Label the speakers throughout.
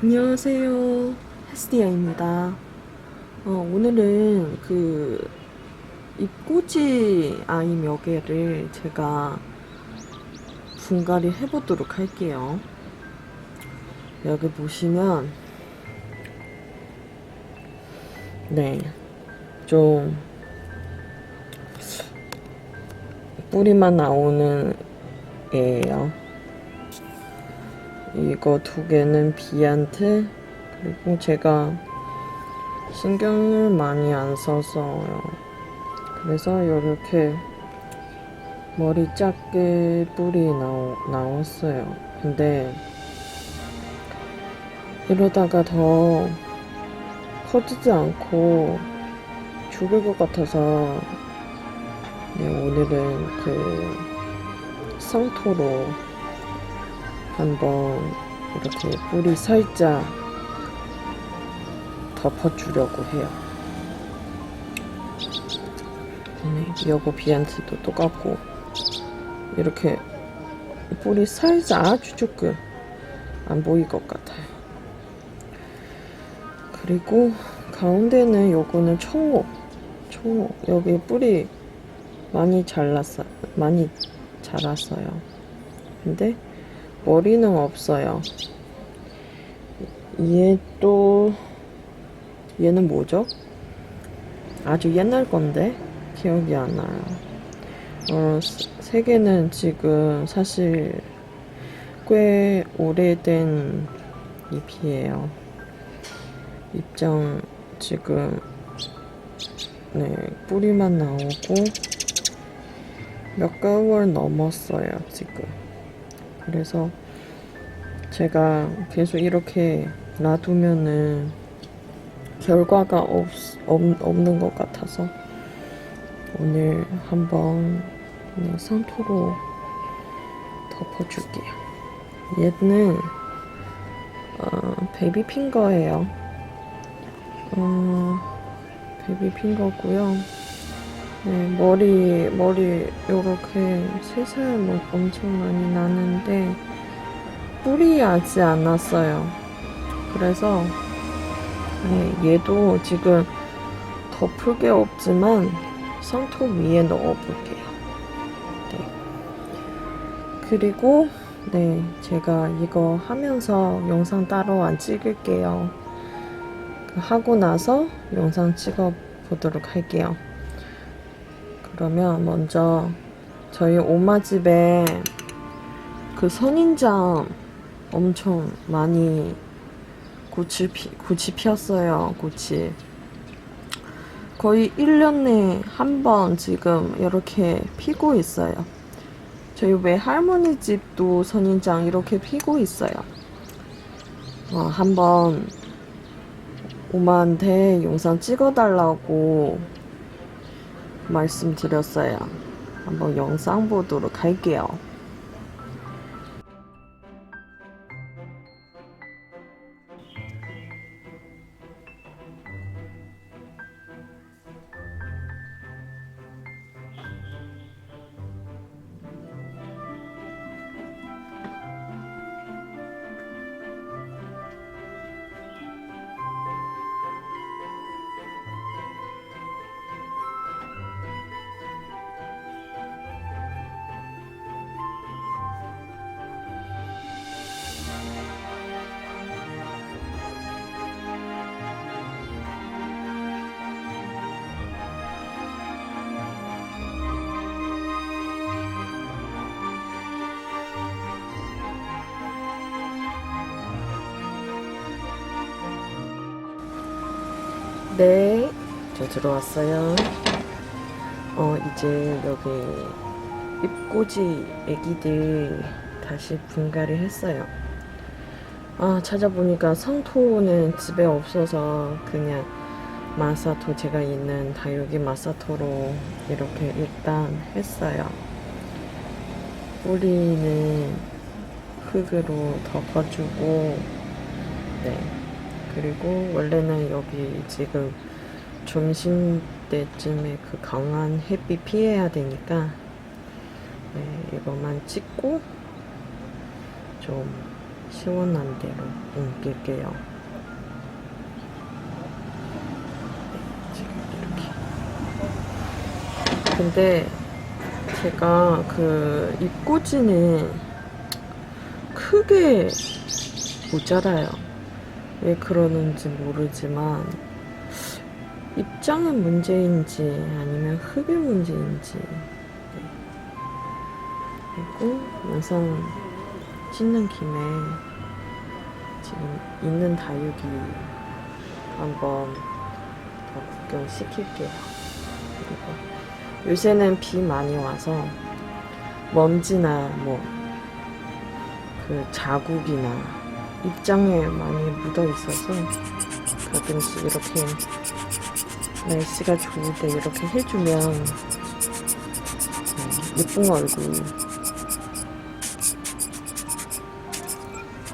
Speaker 1: 안녕하세요. 헬스디아입니다. 어, 오늘은 그 입꼬지 아이 몇 개를 제가 분갈이 해보도록 할게요. 여기 보시면 네, 좀 뿌리만 나오는 애예요. 이거 두 개는 비안트 그리고 제가 신경을 많이 안 써서요. 그래서 이렇게 머리 작게 뿌리 나오, 나왔어요. 근데 이러다가 더 커지지 않고 죽을 것 같아서 네, 오늘은 그 상토로 한번 이렇게 뿌리 살짝 덮어주려고 해요. 네, 요거 비안티도 똑같고 이렇게 뿌리 살짝 아주 조금 안 보일 것 같아요. 그리고 가운데는 요거는 청옥, 청옥 여기 뿌리 많이 잘랐어, 많이 자랐어요. 근데 머리는 없어요. 얘 또 얘는 뭐죠? 아주 옛날 건데 기억이 안 나요. 어, 세- 세 개는 지금 사실 꽤 오래된 잎이에요. 입장 지금 네 뿌리만 나오고 몇 개월 넘었어요 지금. 그래서 제가 계속 이렇게 놔두면은 결과가 없, 없, 없는 것 같아서 오늘 한번 네, 상토로 덮어줄게요. 얘는 어, 베이비 핑거예요. 어, 베이비 핑거고요. 네, 머리 머리 요렇게 새살 뭐 엄청 많이 나는데 아직 안 났어요. 그래서 네, 얘도 지금 덮을 게 없지만 손톱 위에 넣어볼게요. 네. 그리고 네 제가 이거 하면서 영상 따로 안 찍을게요. 그 하고 나서 영상 찍어 보도록 할게요. 그러면 먼저 저희 오마 집에 그 선인장 엄청 많이 꽃이 피, 꽃이 피었어요. 꽃이 거의 1년 내에 한 번 지금 이렇게 피고 있어요. 저희 외할머니 집도 선인장 이렇게 피고 있어요. 어, 한번 오마한테 영상 찍어달라고 말씀드렸어요. 한번 영상 보도록 할게요. 네, 저 들어왔어요. 어, 이제 여기 입꼬지 애기들 다시 분갈이 했어요. 아, 찾아보니까 성토는 집에 없어서 그냥 마사토 제가 있는 다육이 마사토로 이렇게 일단 했어요. 뿌리는 흙으로 덮어주고, 네. 그리고 원래는 여기 지금 점심 때쯤에 그 강한 햇빛 피해야 되니까 네, 이것만 찍고 좀 시원한 대로 옮길게요. 네, 지금 이렇게. 근데 제가 그 입꼬지는 크게 못 자라요. 왜 그러는지 모르지만 입장의 문제인지 아니면 흙의 문제인지 네. 그리고 영상 찍는 김에 지금 있는 다육이 한번 더 구경시킬게요. 그리고 요새는 비 많이 와서 먼지나 뭐 그 자국이나 입장에 많이 묻어 있어서 가끔씩 이렇게 날씨가 좋을 때 이렇게 해주면 음, 예쁜 얼굴.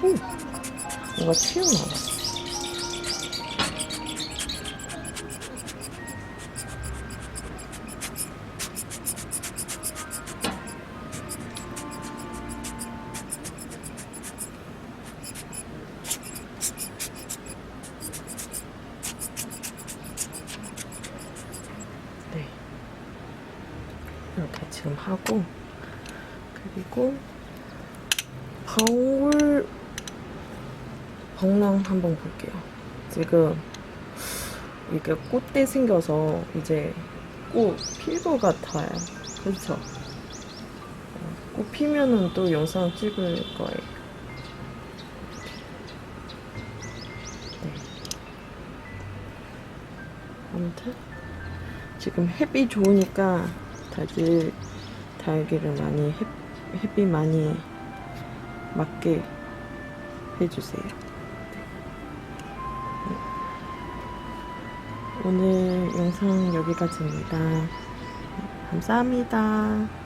Speaker 1: 음, 뭔가 튀어나와 이렇게 지금 하고 그리고 방울 벙랑 한번 볼게요. 지금 이게 꽃대 생겨서 이제 꽃 필 것 같아요. 그렇죠? 어, 꽃 피면은 또 영상 찍을 거예요. 네. 아무튼 지금 햇빛 좋으니까 다들 달기를 많이 햇, 햇빛 많이 맞게 해주세요. 네. 오늘 영상 여기까지입니다. 감사합니다.